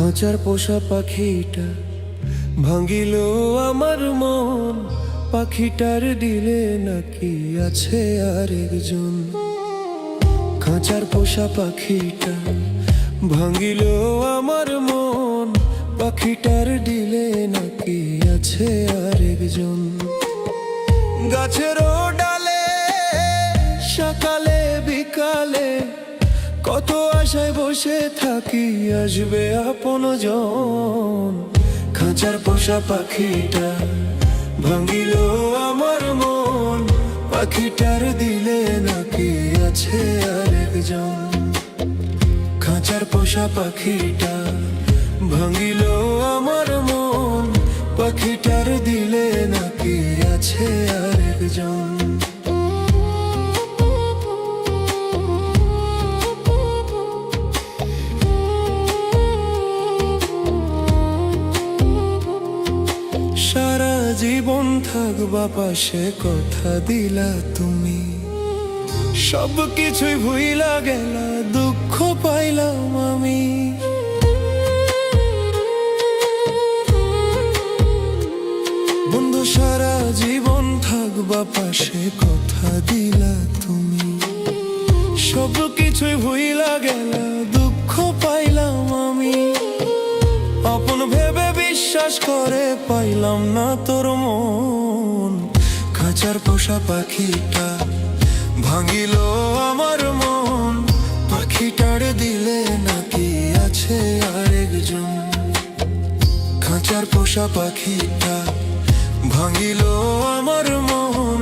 খাঁচার পোষা পাখিটা ভাঙিল আমার মন। পাখিটার দিলে নাকি আছে আরেকজন? খাঁচার পোষা পাখিটা ভাঙিল আমার মন। পাখিটার দিলে নাকি আছে আরেকজন? গাছেরও ডালে সকালে আশায় বসে থাকি, আসবে আপন জন খাঁচার পোষা পাখিটা ভাঙিল আমার মন। পাখিটার দিলে নাকি আছে আরেকজন। খাঁচার পোষা পাখিটা ভাঙিল আমার মন। পাখিটার দিলে নাকি আছে আরেকজন। থাকবা পাশে কথা দিলা তুমি। সব কিছুই ভুইলা গেলা, দুঃখ পাইলাম আমি। বন্ধু, সারা জীবন থাকবা পাশে কথা দিলা তুমি। সব কিছুই ভুইলা গেলা, দুঃখ পাইলাম আমি। আপন ভেবে বিশ্বাস করে পাইলাম না তোর মন। খাঁচার পোষা পাখিটা ভাঙিল আমার মন। পাখিটার দিলে নাকি আছে আরেকজন? খাঁচার পোষা পাখিটা ভাঙিল আমার মন।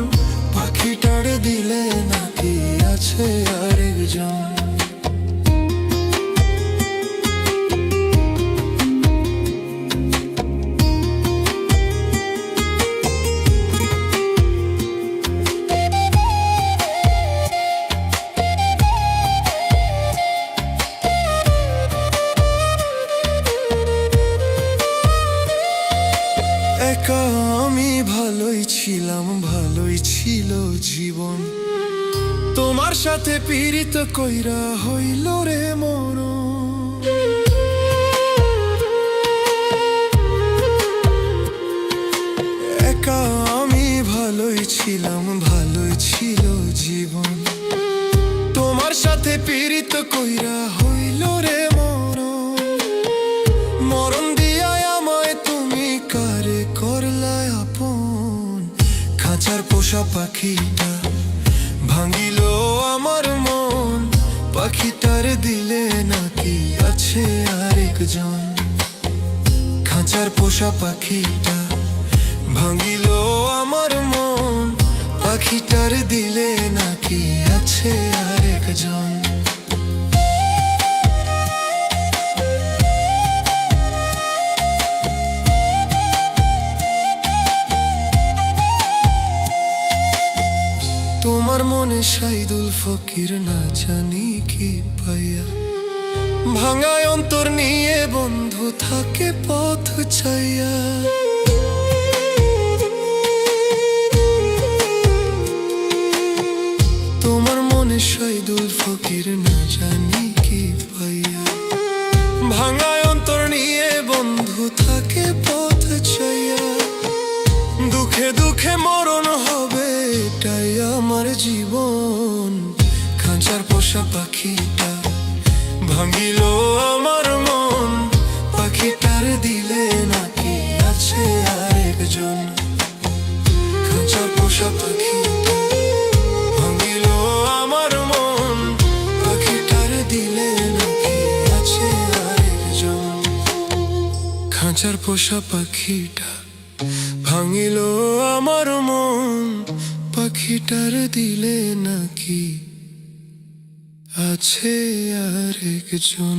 পাখিটার দিলে নাকি আছে আরেকজন? একা আমি ভালোই ছিলাম, ভালোই ছিল জীবন। তোমার সাথে পীড়িত কইরা হইল রে একা আমি ভালোই ছিলাম, ভালোই ছিল জীবন। তোমার সাথে পীড়িত কইরা পোষা পাখিটা ভাঙিল আমার মন। পাখিটার দিলে নাকি আছে আরেকজন? খাঁচার পোষা পাখিটা ভাঙিল আমার মন। পাখিটার দিলে নাকি আছে আরেকজন? সাইদুল ফকির না জানি কি পাইয়া। ভাঙায় অন্তর নিয়ে বন্ধু থাকে পথ চাইয়া। তোমার মনে সাইদুল ফকির না জানি ভাঙায় অন্তর নিয়ে বন্ধু থাকে পথ চাইয়া। দুঃখে দুঃখে মরণ আমার জীবন, খাঁচার পোষা পাখিটা ভাঙিল আমার মন। পাখিটার দিলে নাকি আছে আরেকজন? খাঁচার পোষা খাঁচার পোষা পাখিটা ভাঙিল আমার মন। পাখিটার দিলে নাকি আছে আর একজন